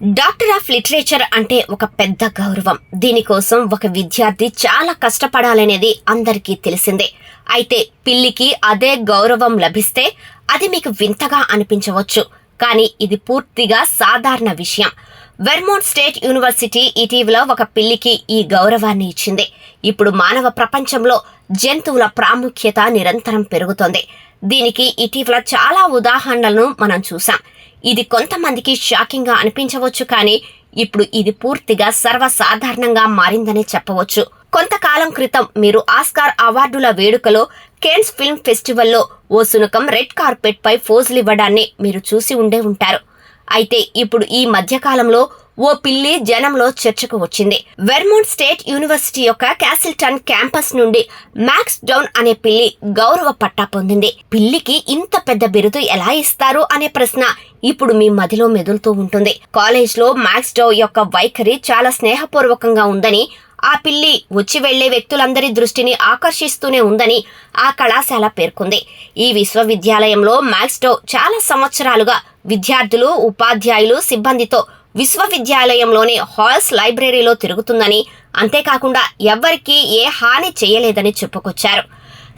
Doctor of literature అంటే ఒక పెద్ద గౌరవం. దీనికోసం ఒక విద్యార్థి చాలా కష్టపడాలనేది అందరికీ తెలిసిందే. అయితే పిల్లికి అదే గౌరవం లభిస్తే అది మీకు వింతగా అనిపించవచ్చు. కానీ ఇది పూర్తిగా సాధారణ విషయం. వెర్మోంట్ స్టేట్ యూనివర్సిటీ ఇటీవల ఒక పిల్లికి ఈ గౌరవాన్ని ఇచ్చింది. ఇప్పుడు మానవ ప్రపంచంలో జంతువుల ప్రాముఖ్యత నిరంతరం పెరుగుతోంది. దీనికి ఇటీవల చాలా ఉదాహరణలను మనం చూసాం ఇది కొంతమందికి షాకింగ్గా అనిపించవచ్చు కానీ ఇప్పుడు ఇది పూర్తిగా సర్వసాధారణంగా మారిందని చెప్పవచ్చు. కొంతకాలం క్రితం మీరు ఆస్కార్ అవార్డుల వేడుకలో కేన్స్ ఫిల్మ్ ఫెస్టివల్లో ఓ సునకం రెడ్ కార్పెట్ పై ఫోజులు ఇవ్వడాన్ని మీరు చూసి ఉండే ఉంటారు. అయితే ఇప్పుడు ఈ మధ్యకాలంలో ఓ పిల్లి జనంలో చర్చకు వచ్చింది. వెర్మోంట్ స్టేట్ యూనివర్సిటీ యొక్క క్యాసిల్టన్ క్యాంపస్ నుండి మ్యాక్స్ డౌన్ అనే పిల్లి గౌరవ పట్టా పొందింది. పిల్లికి ఇంత పెద్ద బిరుదు ఎలా ఇస్తారు అనే ప్రశ్న ఇప్పుడు మీ మదిలో మెదులుతూ ఉంటుంది. కాలేజ్లో మ్యాక్స్ డౌ యొక్క వైఖరి చాలా స్నేహపూర్వకంగా ఉందని ఆ పిల్లి వచ్చి వెళ్ళే వ్యక్తులందరి దృష్టిని ఆకర్షిస్తూనే ఉందని ఆ కళాశాల పేర్కొంది. ఈ విశ్వవిద్యాలయంలో మ్యాక్స్టో చాలా సంవత్సరాలుగా విద్యార్థులు ఉపాధ్యాయులు సిబ్బందితో విశ్వవిద్యాలయంలోని హాల్స్ లైబ్రరీలో తిరుగుతుందని అంతేకాకుండా ఎవ్వరికీ ఏ హాని చేయలేదని చెప్పుకొచ్చారు.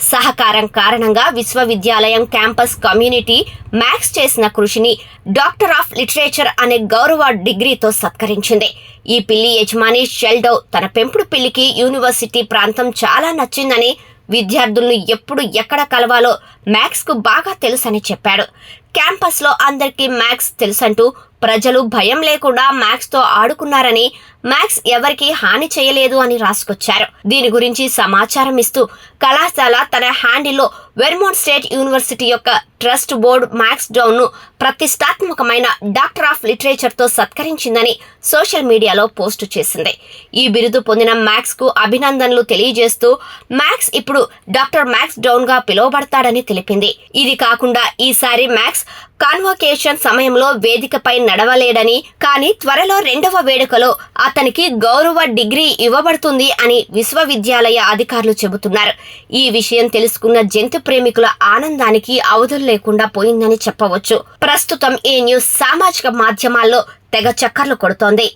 సహకారం కారణంగా విశ్వవిద్యాలయం క్యాంపస్ కమ్యూనిటీ మ్యాక్స్ చేసిన కృషిని డాక్టర్ ఆఫ్ లిటరేచర్ అనే గౌరవ డిగ్రీతో సత్కరించింది. ఈ పిల్లి యజమాని షెల్డో తన పెంపుడు పిల్లికి యూనివర్సిటీ ప్రాంతం చాలా నచ్చిందని విద్యార్థులను ఎప్పుడు ఎక్కడ కలవాలో మ్యాక్స్కు బాగా తెలుసని చెప్పాడు. క్యాంపస్లో అందరికీ మ్యాక్స్ తెలుసంటూ ప్రజలు భయం లేకుండా మ్యాక్స్తో ఆడుకున్నారని మ్యాక్స్ ఎవరికి హాని చేయలేదు అని రాసుకొచ్చారు. దీని గురించి సమాచారం ఇస్తూ కళాశాల తన హ్యాండిల్లో వెర్మోంట్ స్టేట్ యూనివర్సిటీ యొక్క ట్రస్ట్ బోర్డు మ్యాక్స్ డౌన్ను ప్రతిష్టాత్మకమైన డాక్టర్ ఆఫ్ లిటరేచర్తో సత్కరించిందని సోషల్ మీడియాలో పోస్టు చేసింది. ఈ బిరుదు పొందిన మ్యాక్స్కు అభినందనలు తెలియజేస్తూ మ్యాక్స్ ఇప్పుడు డాక్టర్ మ్యాక్స్ డౌన్గా పిలువబడతాడని తెలిపింది. ఇది కాకుండా ఈసారి మ్యాక్స్ కాన్వకేషన్ సమయంలో వేదికపై నడవలేడని కానీ త్వరలో రెండవ వేడుకలో అతనికి గౌరవ డిగ్రీ ఇవ్వబడుతుంది అని విశ్వవిద్యాలయ అధికారులు చెబుతున్నారు. ఈ విషయం తెలుసుకున్న జంతు ప్రేమికుల ఆనందానికి అవధులు లేకుండా పోయిందని చెప్పవచ్చు. ప్రస్తుతం ఈ న్యూస్ సామాజిక మాధ్యమాల్లో తెగ చక్కర్లు కొడుతోంది.